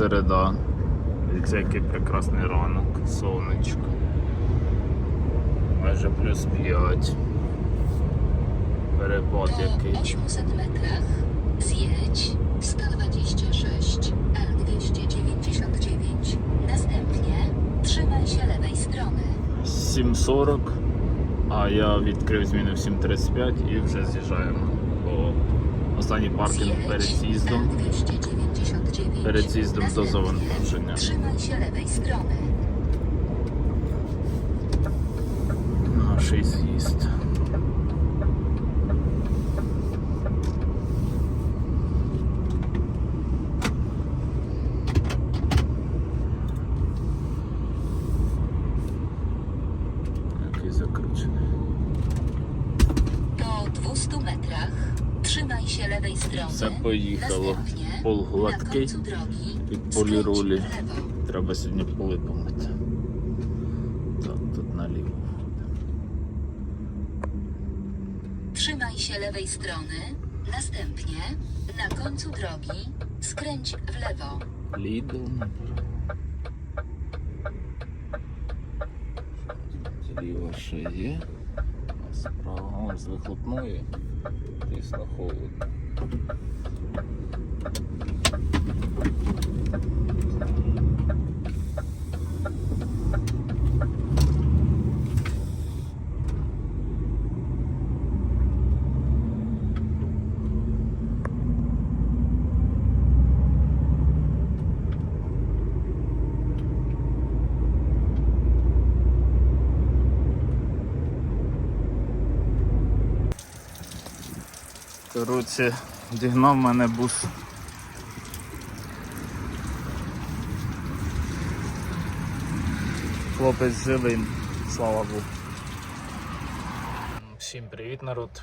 середа. Дивіться, який прекрасний ранок, сонечко. Майже плюс 5. Перепад який. 800 metrach zjedź 126 L299. Następnie trzymaj się lewej strony. 7.40, а я відкрив зміни в 7.35 і вже з'їжджаємо. Бо останній паркінг перед з'їздом. L299. Перед з'їздом до Następnie завантаження. Trzymaj się lewej strony. Наш з'їзд. Який закручений. Po 200 metrach trzymaj się lewej strony. Все поїхало. Następnie Пол гладкий. skręć полірулі. Треба сьогодні поли помити. Так, тут наліво. Trzymaj się lewej strony. Następnie na końcu drogi skręć w lewo. Направо. Зліва ще є. Справа з вихлопної. Тісно холодно. Коротше, дігнав мене бус. Хлопець живий, слава Богу. Всім привіт, народ.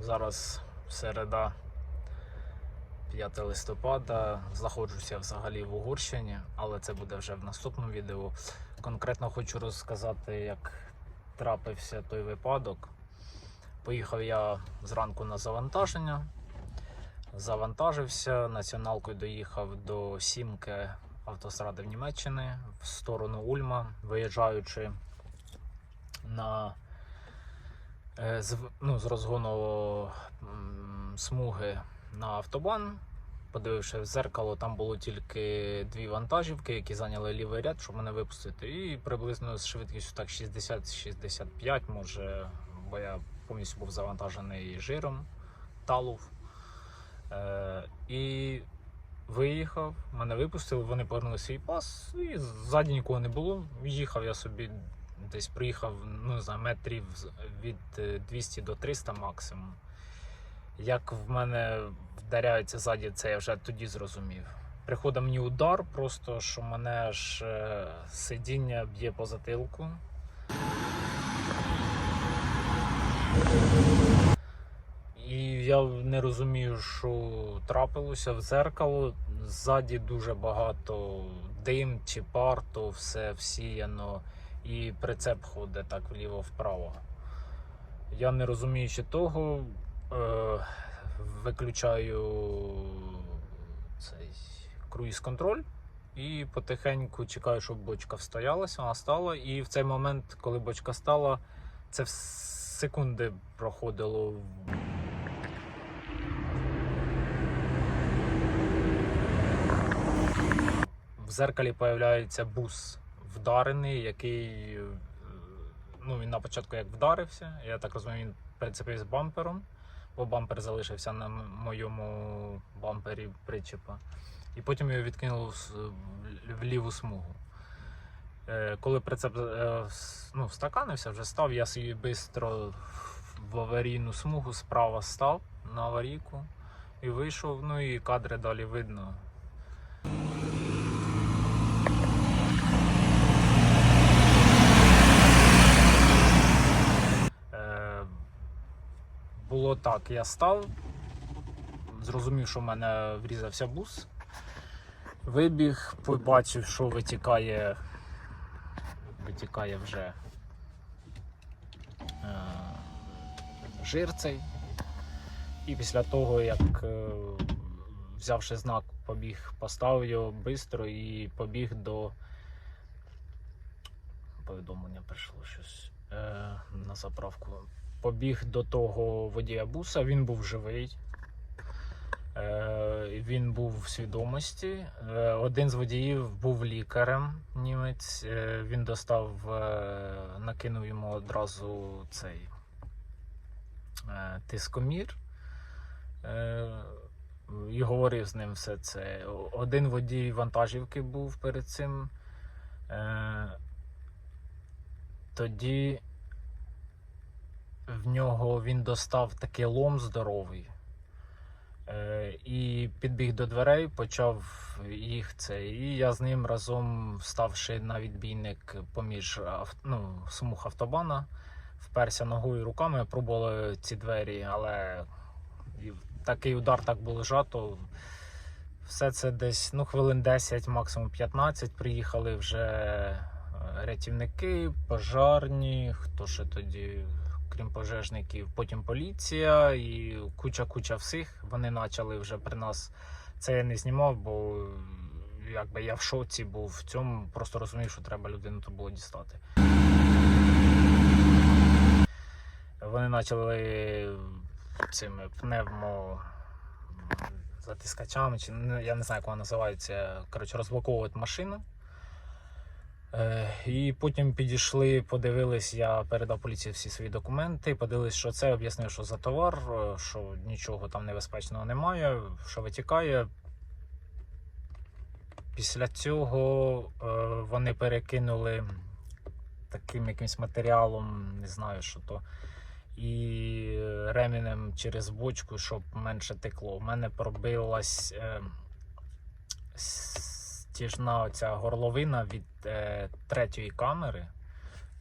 Зараз середа 5 листопада. Знаходжуся взагалі в Угорщині, але це буде вже в наступному відео. Конкретно хочу розказати, як трапився той випадок. Поїхав я зранку на завантаження. Завантажився, націоналкою доїхав до сімки автостради в Німеччини в сторону Ульма, виїжджаючи на е, з, ну, з розгону смуги на автобан. Подививши в зеркало, там було тільки дві вантажівки, які зайняли лівий ряд, щоб мене випустити. І приблизно з швидкістю так 60-65, може, бо я повністю був завантажений жиром, талув. Е, і виїхав, мене випустили, вони повернули свій пас, і ззаді нікого не було. Їхав я собі десь приїхав, ну не знаю, метрів від е, 200 до 300 максимум. Як в мене вдаряється ззаді, це я вже тоді зрозумів. Приходить мені удар, просто що мене аж е, сидіння б'є по затилку. І я не розумію, що трапилося в дзеркало. Ззаді дуже багато дим чи пар, то все всіяно, і прицеп ходить так вліво-вправо. Я не розуміючи того, е, виключаю цей круїз-контроль і потихеньку чекаю, щоб бочка встоялася, вона стала. І в цей момент, коли бочка стала, це в секунди проходило. В зеркалі появляється бус вдарений, який е, ну, він на початку як вдарився. Я так розумію, він прицепився з бампером, бо бампер залишився на моєму бампері причепа. І потім його відкинуло в ліву смугу. Е, Коли прицеп е, ну, встаканився, вже став, я собі швидко в аварійну смугу справа став на аварійку і вийшов. Ну і кадри далі видно. Е, було так, я став, зрозумів, що в мене врізався бус. Вибіг, побачив, що витікає, витікає вже е, жир цей. І після того, як е, взявши знак, побіг, поставив його швидко і побіг до повідомлення прийшло щось е, на заправку. Побіг до того водія буса, він був живий. Е, він був в свідомості. Е, один з водіїв був лікарем німець. Е, він достав, накинув йому одразу цей тискомір. І говорив з ним все це. Один водій вантажівки був перед цим. Тоді в нього він достав такий лом здоровий. Е, і підбіг до дверей, почав їх це. І я з ним разом, ставши на відбійник поміж ну, смуг автобана, вперся ногою руками, пробували ці двері, але такий удар так було жато. Все це десь ну, хвилин 10, максимум 15. Приїхали вже е, рятівники, пожарні, хто ще тоді, крім пожежників, потім поліція і куча-куча всіх. Вони почали вже при нас. Це я не знімав, бо якби я в шоці був в цьому, просто розумів, що треба людину тут було дістати. Вони почали цими пневмо затискачами, чи я не знаю, як вона називається. Коротше, розблоковувати машину. Е, і потім підійшли, подивились, я передав поліції всі свої документи, подивились, що це, об'яснив, що за товар, е, що нічого там небезпечного немає, що витікає. Після цього е, вони перекинули таким якимось матеріалом, не знаю, що то, і ременем через бочку, щоб менше текло. У мене пробилась стіжна оця горловина від е, третьої камери.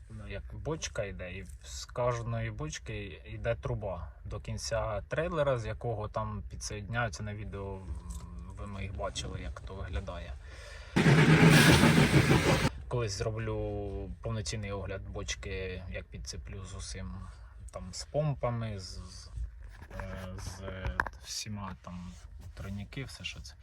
Ну, як бочка йде, і з кожної бочки йде труба до кінця трейлера, з якого там підсоєдняються на відео. Ви ми їх бачили, як то виглядає. Колись зроблю повноцінний огляд бочки, як підцеплю з усім там з помпами, з, з, е, з всіма там тройники, все що це.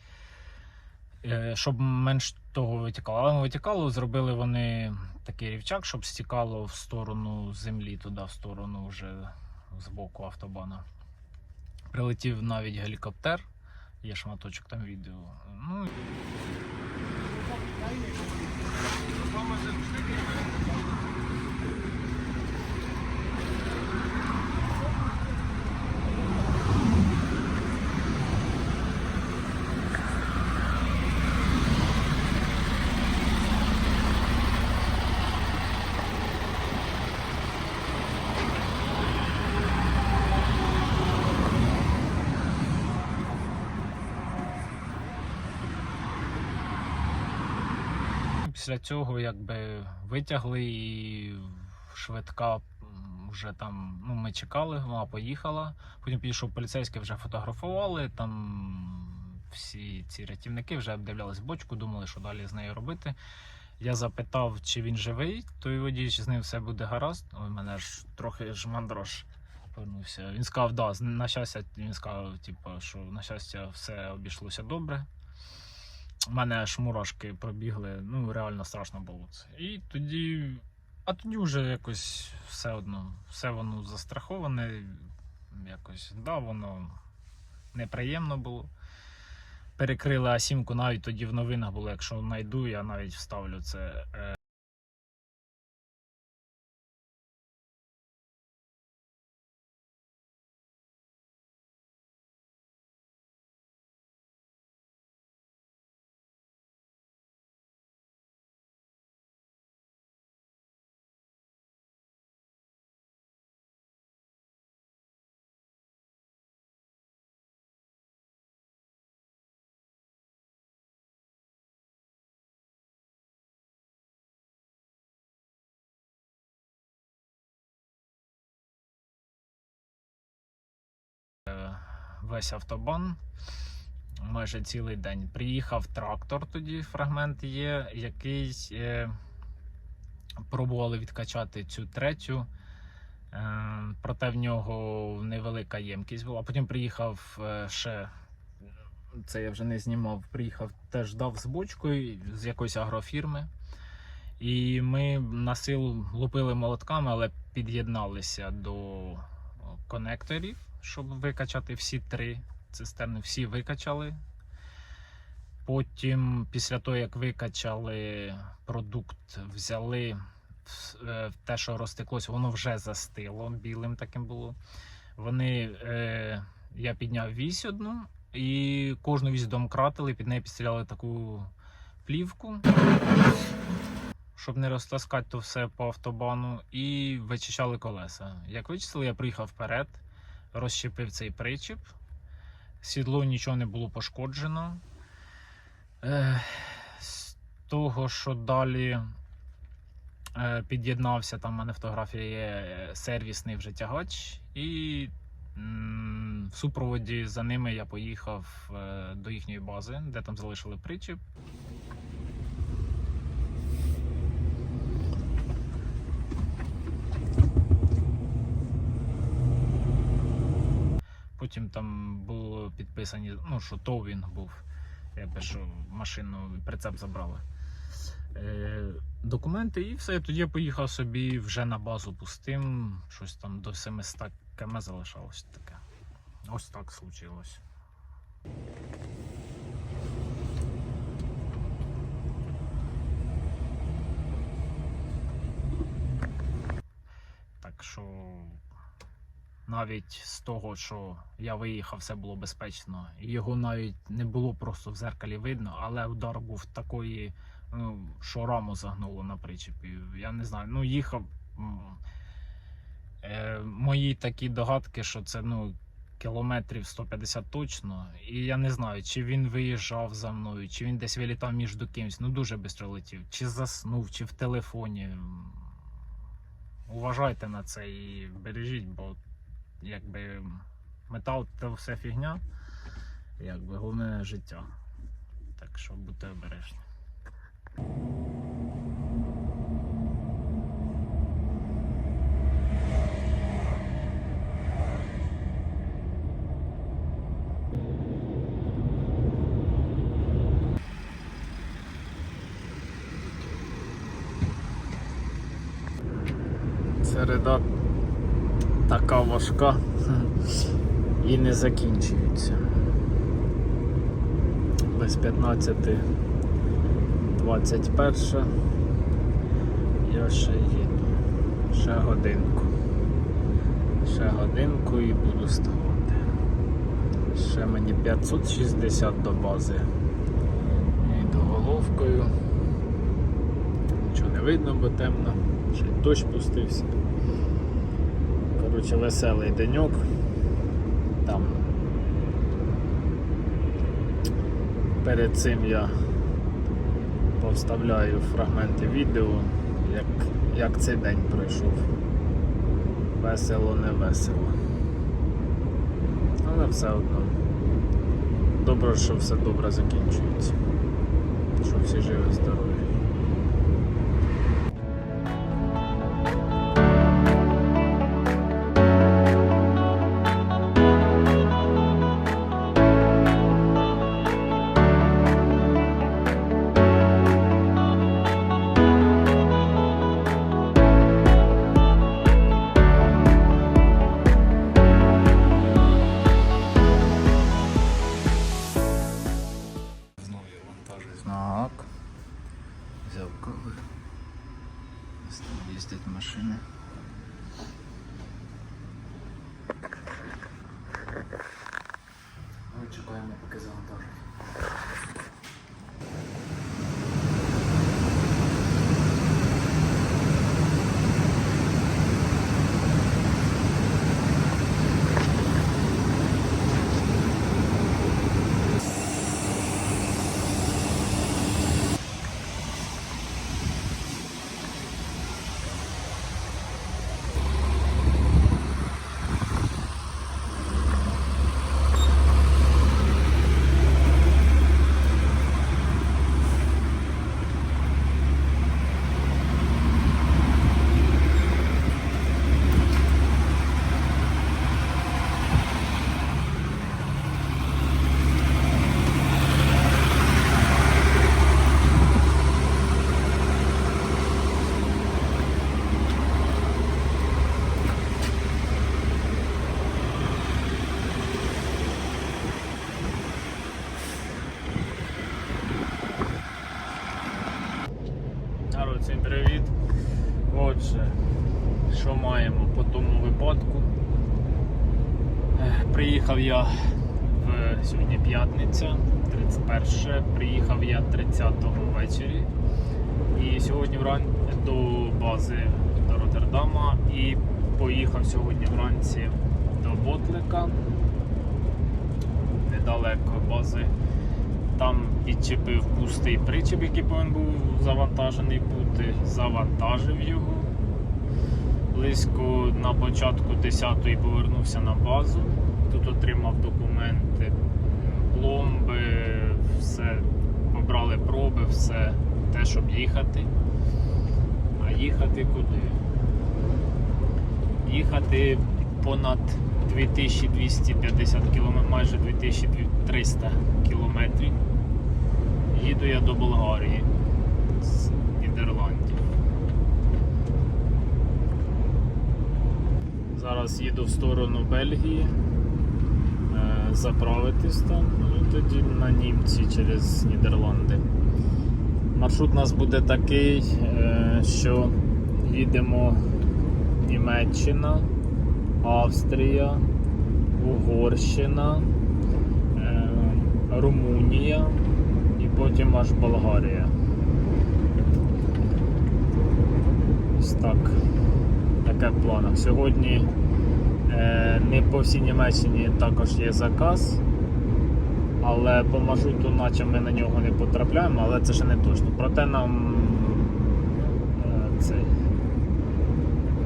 Е, Щоб менш того витікало. Але витікало, зробили вони такий рівчак, щоб стікало в сторону землі, туди, в сторону вже з боку автобана. Прилетів навіть гелікоптер, є шматочок там відео. Ну, Після цього якби витягли і швидка вже там, ну ми чекали, вона поїхала. Потім підійшов поліцейський, вже фотографували. Там всі ці рятівники вже обдивлялись бочку, думали, що далі з нею робити. Я запитав, чи він живий, той водій, чи з ним все буде гаразд. Ой, мене ж трохи ж мандрош повернувся. Він сказав, да, на щастя, він сказав, типу, що на щастя все обійшлося добре. У мене аж мурашки пробігли, ну реально страшно було це. І тоді, а тоді вже якось все одно, все воно застраховане, якось, да, воно неприємно було. Перекрили А7 навіть тоді в новинах було, якщо знайду, я навіть вставлю це. Весь автобан. Майже цілий день. Приїхав трактор, тоді фрагмент є, який е, пробували відкачати цю третю. Е, проте в нього невелика ємкість була. Потім приїхав е, ще, це я вже не знімав, приїхав теж дав з бочкою з якоїсь агрофірми. І ми на силу лупили молотками, але під'єдналися до конекторів, щоб викачати всі три цистерни, всі викачали. Потім, після того, як викачали продукт, взяли е, те, що розтеклося, воно вже застило, білим таким було. Вони, е, я підняв вісь одну і кожну вісь домкратили, під неї підстріляли таку плівку, щоб не розтаскати то все по автобану, і вичищали колеса. Як вичистили, я приїхав вперед, розщепив цей причіп. Сідло нічого не було пошкоджено. Е, з того, що далі е, під'єднався, там в мене фотографія є е, сервісний вже тягач, і в супроводі за ними я поїхав до їхньої бази, де там залишили причіп. Потім там було підписані, ну, що товінг був. Якби що машину прицеп забрали. Е, документи і все. Тоді я поїхав собі вже на базу пустим. Щось там до 700 км залишалось таке. Ось так случилось. Так що навіть з того, що я виїхав, все було безпечно. Його навіть не було просто в зеркалі видно, але удар був такої, ну, що раму загнуло на причепі. Я не знаю, ну їхав. Е, мої такі догадки, що це ну, кілометрів 150 точно. І я не знаю, чи він виїжджав за мною, чи він десь вилітав між кимось. Ну дуже швидко летів. Чи заснув, чи в телефоні. Уважайте на це і бережіть, бо якби метал це все фігня, якби головне життя. Так що будьте обережні. Середа така важка і не закінчується. Без 15 21 я ще їду. Ще годинку. Ще годинку і буду ставати. Ще мені 560 до бази. Йду головкою. Нічого не видно, бо темно. Ще й дощ пустився. Коротше, веселий деньок. Там перед цим я повставляю фрагменти відео, як, як цей день пройшов. Весело, не весело. Але все одно. Добре, що все добре закінчується. Що всі живі, здорові. Ми чекаємо, 30-го ввечері. І сьогодні вран... до бази до Роттердама і поїхав сьогодні вранці до Ботлика. Недалеко бази. Там підчепив пустий причеп, який повинен був завантажений бути, завантажив його. Близько на початку 10-ї повернувся на базу. Тут отримав документи, пломби, все, побрали проби, все те, щоб їхати. А їхати куди? Їхати понад 2250 км, майже 2300 кілометрів. Їду я до Болгарії з Нідерландів. Зараз їду в сторону Бельгії, заправитись там, ну і тоді на німці через Нідерланди. Маршрут у нас буде такий, е, що їдемо Німеччина, Австрія, Угорщина, е, Румунія і потім аж Болгарія. Ось так. Таке в планах. Сьогодні не по всій Німеччині також є заказ, але по маршруту, наче ми на нього не потрапляємо, але це ще не точно. Проте нам е, цей,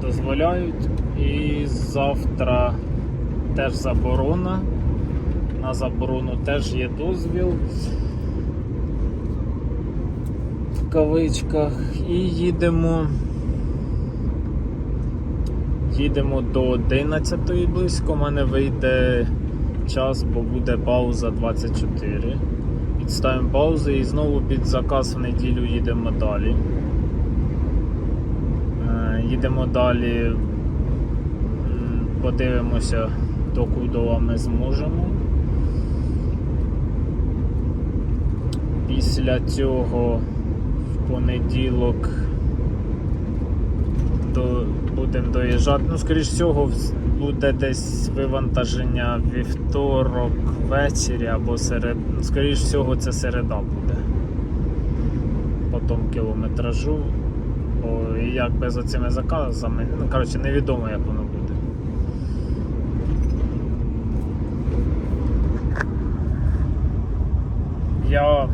дозволяють. І завтра теж заборона. На заборону теж є дозвіл в кавичках. І їдемо. Їдемо до 11 близько. У мене вийде час, бо буде пауза 24. Підставимо паузу і знову під заказ в неділю їдемо далі. Е, Їдемо далі, подивимося, до ми зможемо. Після цього в понеділок будемо доїжджати. Ну, скоріш всього, буде десь вивантаження вівторок ввечері або серед. ну, Скоріш всього, це середа буде. По тому кілометражу. Бо як без оцими заказами, ну коротше, невідомо як воно буде. Я.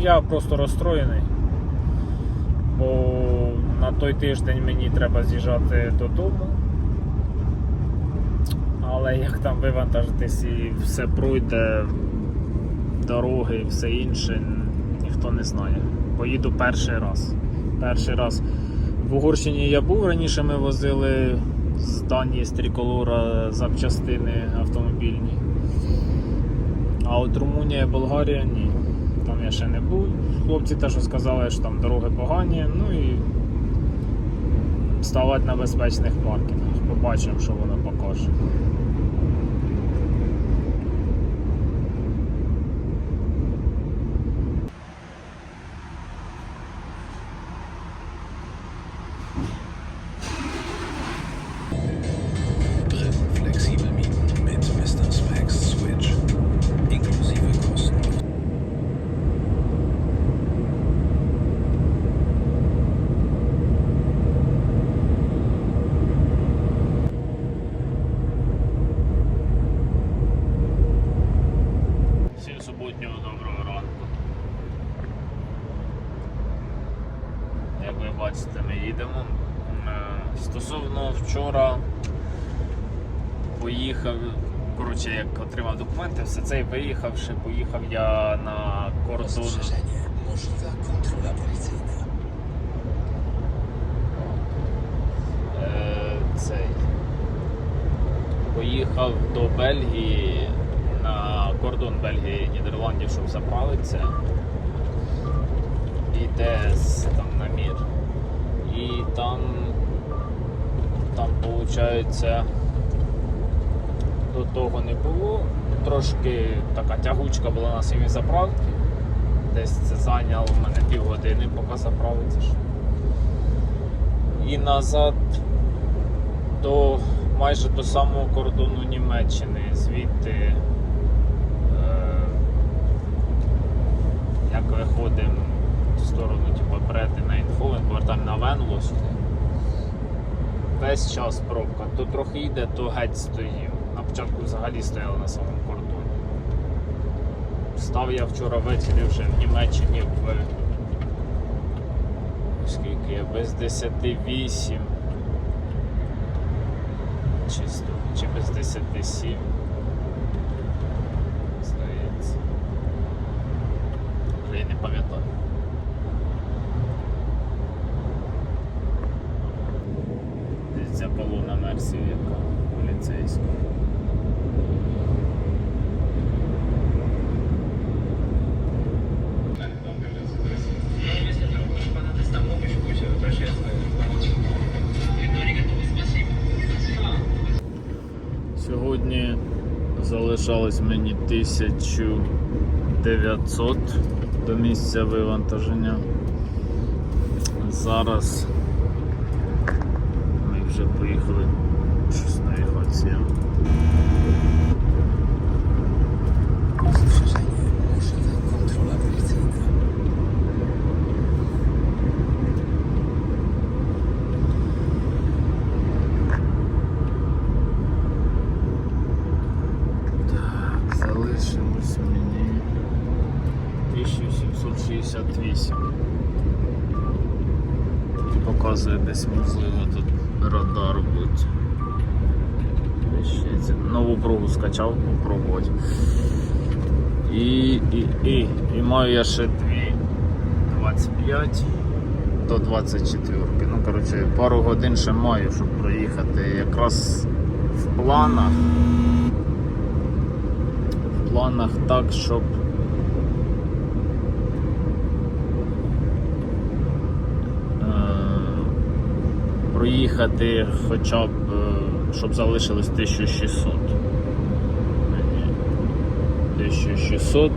Я просто розстроєний бо на той тиждень мені треба з'їжджати додому. Але як там вивантажитись і все пройде, дороги і все інше, ніхто не знає. Поїду перший раз. Перший раз. В Угорщині я був, раніше ми возили з Данії з Триколора запчастини автомобільні. А от Румунія Болгарія ні. Там я ще не був. Хлопці теж сказали, що там дороги погані, ну і ставати на безпечних паркінгах. Побачимо, що воно покаже. Стосовно вчора поїхав, коротше, як отримав документи, все це і виїхавши, поїхав я на кордон. Możliwa kontrola policyjna. Е, цей. Поїхав до Бельгії на кордон Бельгії Нідерландів, щоб заправитися. ІТС там на мір. І там, виходить, до того не було. Трошки така тягучка була на самій заправці. Десь це зайняло в мене півгодини, поки заправитися. І назад до майже до самого кордону Німеччини. Звідти, е, як виходимо в сторону типу, Бреди на Інховен, повертаємо на Венлост. Весь час пробка. То трохи йде, то геть стоїв. На початку взагалі стояли на самому кордоні. Став я вчора ввечері вже в Німеччині в скільки я без 10 8 чи, без 10 7 здається. Вже й не пам'ятаю. Десь ця колона яка поліцейська. Сьогодні залишалось мені 1900 до місця вивантаження. Зараз ми вже поїхали kontrola. Так, залишилось мені 1768. Показує десь можливо тут радар бути. Ще Нову пругу скачав, попробувати. І, і, і, і маю я ще дві 25 до 24. Ну, коротше, пару годин ще маю, щоб проїхати. Якраз в планах в планах так, щоб е, проїхати хоча б, щоб залишилось 1600. Мені 1600.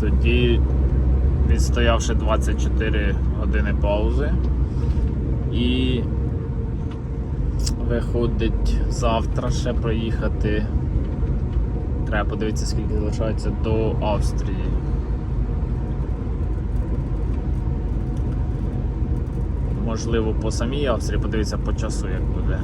Тоді відстоявши 24 години паузи. І виходить завтра ще проїхати. Треба подивитися, скільки залишається до Австрії. Можливо, по самій Австрії, подивитися по часу, як буде.